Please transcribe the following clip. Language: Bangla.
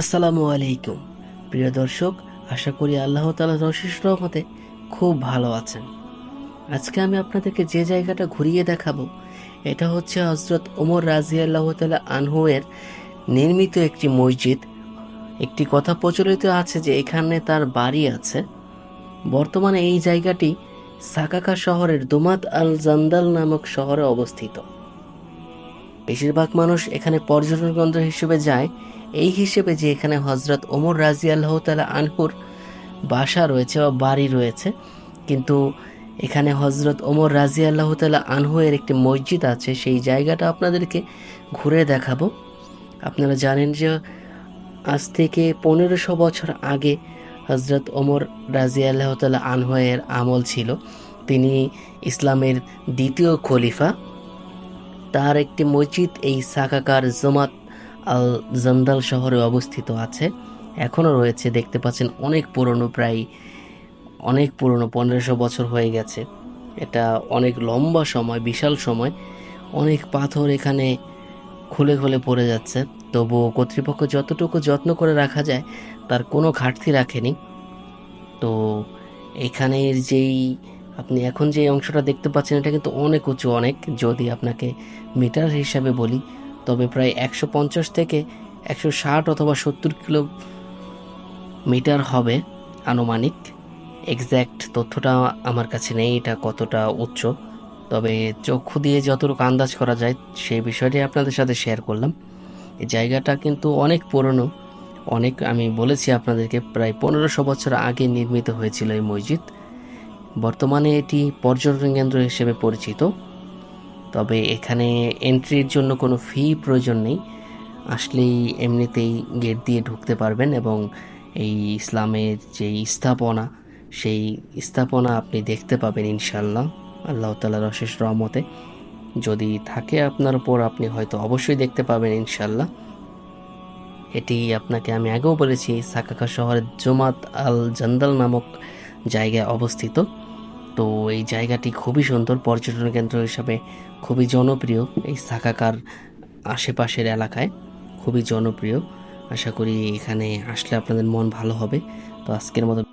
আসসালামু আলাইকুম। প্রিয় দর্শক, আশা করি আল্লাহ তালা রশিস রহমতে খুব ভালো আছেন। আজকে আমি আপনাদেরকে যে জায়গাটা ঘুরিয়ে দেখাবো, এটা হচ্ছে হজরত ওমর রাজি আল্লাহ তালা আনহুয়ের নির্মিত একটি মসজিদ। একটি কথা প্রচলিত আছে যে এখানে তার বাড়ি আছে। বর্তমানে এই জায়গাটি সাকাকা শহরের দুমাত আল জান্দাল নামক শহরে অবস্থিত। বেশিরভাগ মানুষ এখানে পর্যটন কেন্দ্র হিসেবে যায়। এই হিসেবে যে এখানে হজরত ওমর রাজি আল্লাহ তালা আনহুর বাসা রয়েছে বা বাড়ি রয়েছে, কিন্তু এখানে হজরত ওমর রাজি আল্লাহ তালা আনহুয়ের একটি মসজিদ আছে। সেই জায়গাটা আপনাদেরকে ঘুরে দেখাবো। আপনারা জানেন যে আজ থেকে পনেরোশো বছর আগে হজরত ওমর রাজি আল্লাহ তালা আনহুয়ের আমল ছিল। তিনি ইসলামের দ্বিতীয় খলিফা। তার একটি মসজিদ এই সাকাকার জমাত আল জান্দাল শহরে অবস্থিত আছে। এখনও রয়েছে, দেখতে পাচ্ছেন, অনেক পুরনো, প্রায় অনেক পুরনো, পনেরোশো বছর হয়ে গেছে। এটা অনেক লম্বা সময়, বিশাল সময়। অনেক পাথর এখানে খুলে খুলে পড়ে যাচ্ছে। তবুও কর্তৃপক্ষ যতটুকু যত্ন করে রাখা যায়, তার কোনো ঘাটতি রাখেনি। তো এখানের যেই আপনি এখন যে অংশটা দেখতে পাচ্ছেন, এটা কিন্তু অনেক উঁচু অনেক, যদি আপনাকে মিটার হিসাবে বলি, তবে প্রায় একশো পঞ্চাশ থেকে একশো ষাট অথবা সত্তর কিলো মিটার হবে আনুমানিক। এক্স্যাক্ট তথ্যটা আমার কাছে নেই, এটা কতটা উচ্চ। তবে চক্ষু দিয়ে যতটুকু আন্দাজ করা যায়, সেই বিষয়টি আপনাদের সাথে শেয়ার করলাম। এই জায়গাটা কিন্তু অনেক পুরনো। অনেক, আমি বলেছি আপনাদেরকে, প্রায় পনেরোশো বছর আগে নির্মিত হয়েছিল এই মসজিদ। বর্তমানে এটি পর্যটন কেন্দ্র হিসেবে পরিচিত। তবে এখানে এন্ট্রির জন্য কোনো ফি প্রয়োজন নেই। আসলেই এমনিতেই গেট দিয়ে ঢুকতে পারবেন এবং এই ইসলামের যে স্থাপনা, সেই স্থাপনা আপনি দেখতে পাবেন ইনশাল্লাহ আল্লাহ তালার অশেষ রহমতে। যদি থাকে আপনার উপর, আপনি হয়তো অবশ্যই দেখতে পাবেন ইনশাল্লাহ এটি আপনাকে আমি আগেও বলেছি, সাকাকা শহরের জমাত আল জান্দাল নামক জায়গায় অবস্থিত। তো এই জায়গাটি খুবই সুন্দর। পর্যটন কেন্দ্র হিসাবে খুবই জনপ্রিয় এই সাকাকার আশেপাশের এলাকায়। খুবই জনপ্রিয়। আশা করি এখানে আসলে আপনাদের মন ভালো হবে। তো আজকের মতো